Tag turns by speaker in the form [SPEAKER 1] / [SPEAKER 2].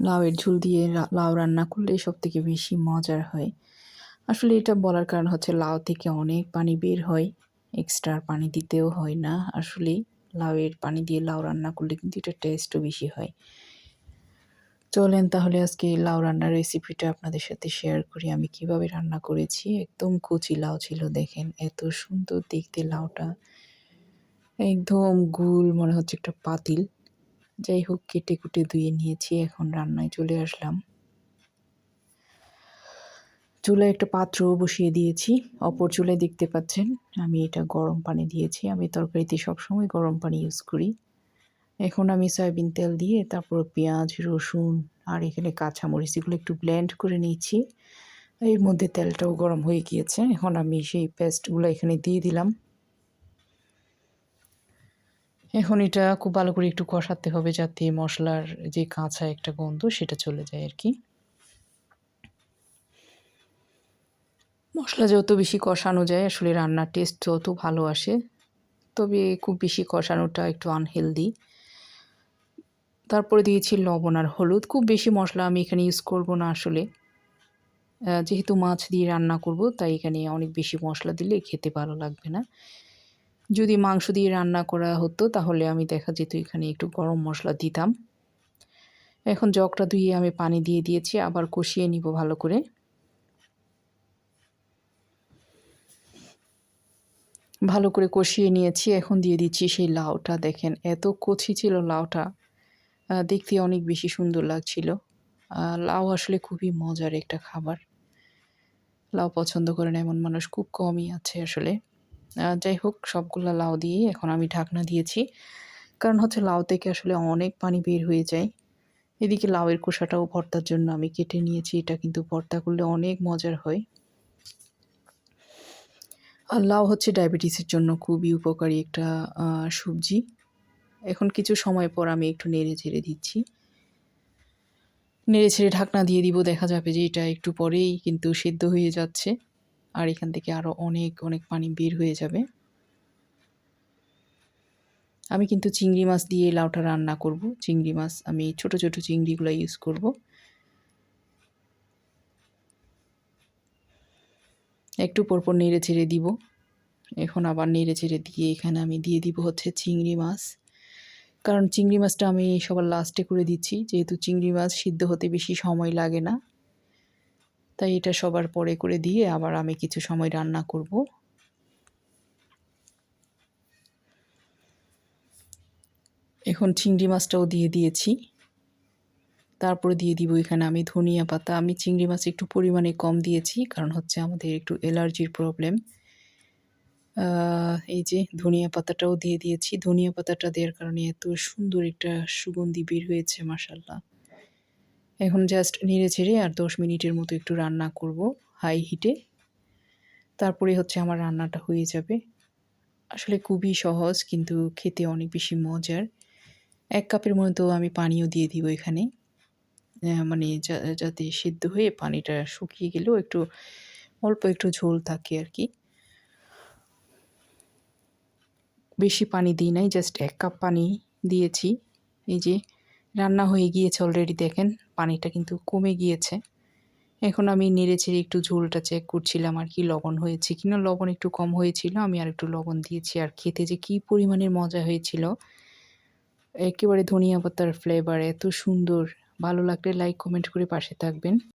[SPEAKER 1] লাউয়ের ঝুল দিয়ে লাউ রান্না করলে সব থেকে বেশি মজার হয়। আসলে এটা বলার কারণ হচ্ছে লাউ থেকে অনেক পানি বের হয় এক্সট্রা পানি দিতেও হয় না। আসলে লাউয়ের পানি দিয়ে লাউ রান্না করলে কিন্তু এটা টেস্টও বেশি হয়। চলেন তাহলে আজকে লাউ রান্নার রেসিপিটা আপনাদের সাথে শেয়ার করি। আমি কীভাবে রান্না করেছি? একদম কচি লাউ ছিল, দেখেন। এত সুন্দর দেখতে লাউটা। একদম গুল, মনে হচ্ছে একটা পাতিল। যাই হোক, কেটে কুটে ধুয়ে নিয়েছি, এখন রান্নায় চলে আসলাম। চুলায় একটা পাত্র বসিয়ে দিয়েছি। অপর চুলায় দেখতে পাচ্ছেন, আমি এটা গরম পানি দিয়েছি। আমি তরকারিতে সবসময় গরম পানি ইউজ করি। এখন আমি সয়াবিন তেল দিয়ে তারপর পেঁয়াজ, রসুন আর এখানে কাঁচামরিচ এগুলো একটু ব্লেন্ড করে নিয়েছি। এর মধ্যে তেলটাও গরম হয়ে গিয়েছে। এখন আমি সেই পেস্টগুলো এখানে দিয়ে দিলাম। এখন এটা খুব ভালো করে একটু কষাতে হবে যাতে মশলার যে কাঁচা একটা গন্ধ সেটা চলে যায় আর কি। মশলা যত বেশি কষানো যায় আসলে রান্নার টেস্ট তত ভালো আসে। তবে খুব বেশি কষানোটা একটু আনহেলদি তারপরে দিয়েছি লবণ আর হলুদ। খুব বেশি মশলা আমি এখানে ইউজ করব না আসলে। যেহেতু মাছ দিয়ে রান্না করব, তাই এখানে অনেক বেশি মশলা দিলে খেতে ভালো লাগবে না। যদি মাংস দিয়ে রান্না করা হতো, তাহলে আমি দেখা যেত এখানে একটু গরম মশলা দিতাম। এখন জগটা ধুয়ে আমি পানি দিয়ে দিয়েছি, আবার কষিয়ে নিব ভালো করে। ভালো করে কষিয়ে নিয়েছি, এখন দিয়ে দিচ্ছি সেই লাউটা। দেখেন, এত কচি ছিল লাউটা। দেখতে অনেক বেশি সুন্দর লাগছিল। লাউ আসলে খুবই মজার একটা খাবার। লাউ পছন্দ করেন এমন মানুষ খুব কমই আছে আসলে। যাই হোক, সবগুলা লাউ দিয়ে এখন আমি ঢাকনা দিয়েছি। কারণ হচ্ছে লাউ থেকে আসলে অনেক পানি বের হয়ে যায়। এদিকে লাউয়ের খোসাটাও ভর্তার জন্য আমি কেটে নিয়েছি। এটা কিন্তু ভর্তা করলে অনেক মজার হয়। আর লাউ হচ্ছে ডায়াবেটিসের জন্য খুবই উপকারী একটা সবজি। এখন কিছু সময় পর আমি একটু নেড়ে ছেড়ে দিচ্ছি। নেড়ে ছেড়ে ঢাকনা দিয়ে দিব, দেখা যাবে যে এটা একটু পরেই কিন্তু সেদ্ধ হয়ে যাচ্ছে। আর এখান থেকে আরও অনেক অনেক পানি বের হয়ে যাবে। আমি কিন্তু চিংড়ি মাছ দিয়ে লাউটা রান্না করব। চিংড়ি মাছ আমি ছোট ছোট চিংড়িগুলো ইউজ করব। একটু পরপর নেড়ে ছেড়ে দিব। এখন আবার নেড়ে ছেড়ে দিয়ে এখানে আমি দিয়ে দিব হচ্ছে চিংড়ি মাছ। কারণ চিংড়ি মাছটা আমি সবার লাস্টে করে দিচ্ছি। যেহেতু চিংড়ি মাছ সিদ্ধ হতে বেশি সময় লাগে না। তাই এটা সবার পরে করে দিয়ে আবার আমি কিছু সময় রান্না করব। এখন চিংড়ি মাছটাও দিয়ে দিয়েছি। তারপরে দিয়ে দিব এখানে আমি ধনিয়া পাতা। আমি চিংড়ি মাছ একটু পরিমাণে কম দিয়েছি কারণ হচ্ছে আমাদের একটু অ্যালার্জির প্রবলেম। এই যে ধনিয়া পাতাটাও দিয়ে দিয়েছি। ধনিয়া পাতাটা দেওয়ার কারণে এত সুন্দর একটা সুগন্ধি বের হয়েছে মাসাল্লাহ এখন জাস্ট নেড়ে ছেড়ে আর দশ মিনিটের মতো একটু রান্না করব হাই হিটে তারপরে হচ্ছে আমার রান্নাটা হয়ে যাবে। আসলে খুবই সহজ কিন্তু খেতে অনেক বেশি মজার। এক কাপের মতো আমি পানিও দিয়ে দিব এখানে। মানে যাতে সিদ্ধ হয়ে পানিটা শুকিয়ে গেলেও একটু, অল্প একটু ঝোল থাকে আর কি। বেশি পানি দিই নাই জাস্ট এক কাপ পানি দিয়েছি। এই যে রান্না হয়ে গিয়েছে অলরেডি দেখেন, পানিটা কিন্তু কমে গিয়েছে। এখন আমি নেড়ে ছেড়ে একটু ঝোলটা চেক করছিলাম আর কি, লবণ হয়েছে কি না লবণ একটু কম হয়েছিল, আমি আর একটু লবণ দিয়েছি আর খেতে যে কী পরিমাণের মজা হয়েছিল। একেবারে ধনিয়া পাতার ফ্লেভার এত সুন্দর। ভালো লাগলে লাইক কমেন্ট করে পাশে থাকবেন।